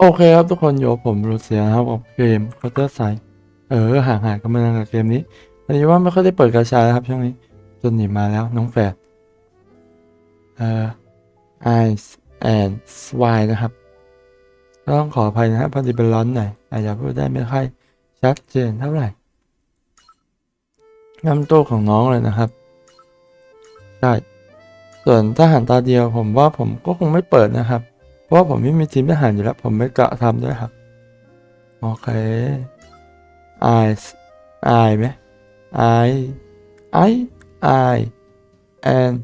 โอเคครับทุกคนอยู่กับผมรูเซียนะครับกับเกม Counter Strike เออห่างหายกันมานานกับเกมนี้พอดีว่าไม่ค่อยได้เปิดกระชานะครับช่วงนี้จนหนีมาแล้วน้องแฝดเอ่อ Ice and Swine นะครับต้องขออภัยนะครับพอดีเป็นร้อนหน่อยอาจจะพูดได้ไม่ค่อยชัดเจนเท่าไหร่น้ำตู้ของน้องเลยนะครับได้ส่วนทหารตาเดียวผมว่าผมก็คงไม่เปิดนะครับ เพราะผมไม่มีทีมทหารอยู่แล้ว ผมไม่กะทำด้วยครับ โอเคไอไอไหมไอไอไอ and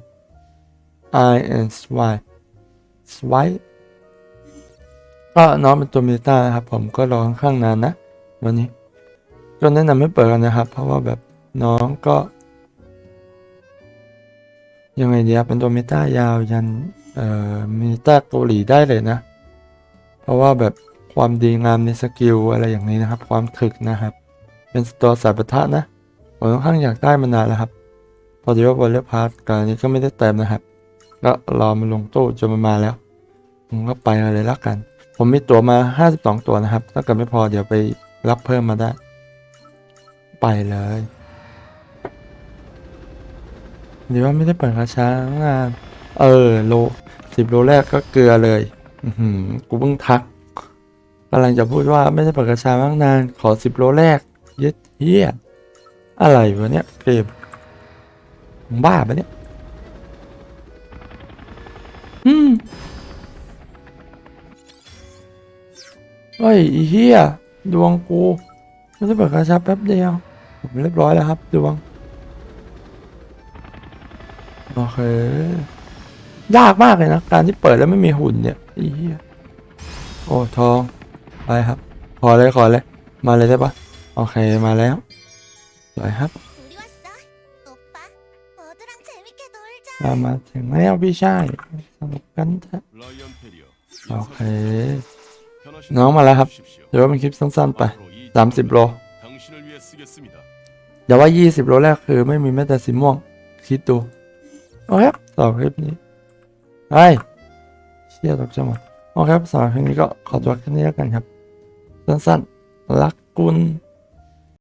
I and swipe swipe ก็น้องเป็นตัวมิต้านะครับ ผมก็รอค่อนข้างนานนะ วันนี้ ก็แนะนำไม่เปิดกันนะครับ เพราะว่าแบบน้องก็ ยังไงเดียวเป็นตัวมิต้ายาวยัน เอ่อมิลิต้าเกาหลีได้เลยนะ เพราะว่าแบบความดีงามในสกิลอะไรอย่างนี้นะครับ ความถึกนะครับ เป็นตัวสายปะทะนะผมค่อนข้างอยากได้มานานแล้วครับ พอดีว่าบอลเลอร์พาร์ตการนี้ก็ไม่ได้เต็มนะครับ ก็รอมาลงตู้จนมันมาแล้ว ผมก็ไปเลยละกัน ผมมีตั๋วมา 52 ตัวนะครับ ถ้าเกิดไม่พอเดี๋ยวไปรับเพิ่มมาได้ ไปเลยดีว่าไม่ได้เปิดกระช้างาน เออโล สิบโลแรกก็เกลือเลย อืกูเพิ่งทักกำลังจะพูดว่าไม่ได้ปิดกระชามากนาน ขอสิบโลแรก เย็ดเฮียอะไรวะเนี่ยเกมบ้าปะเนี่ย อืมเฮ้ยไอ้เฮียดวงกู ไม่ได้เปิดกระชาแป๊บเดียว ผมเรียบร้อยแล้วครับ ดวง โอเค ยากมากเลยนะ การที่เปิดแล้วไม่มีหุ่นเนี่ยอีเหี้ยโอ้ทองไปครับ ขอเลยขอเลย มาเลยได้ปะโอเคมาแล้วสวยครับ เรามาถึงแล้วพี่ชายสนุกกันเถอะโอเค น้องมาแล้วครับเดี๋ยวว่าเป็นคลิปสั้นๆไปสามสิบโลเดี๋ยวว่ายี่สิบโลแรกคือไม่มีแม้แต่สีม่วง คิดดู โอเคต่อคลิปนี้ ไปเชี่ยตกใจหมดโอเคครับสำหรับคลิปนี้ก็ขอตัวแค่นี้แล้วกันครับ สั้นๆรักกุล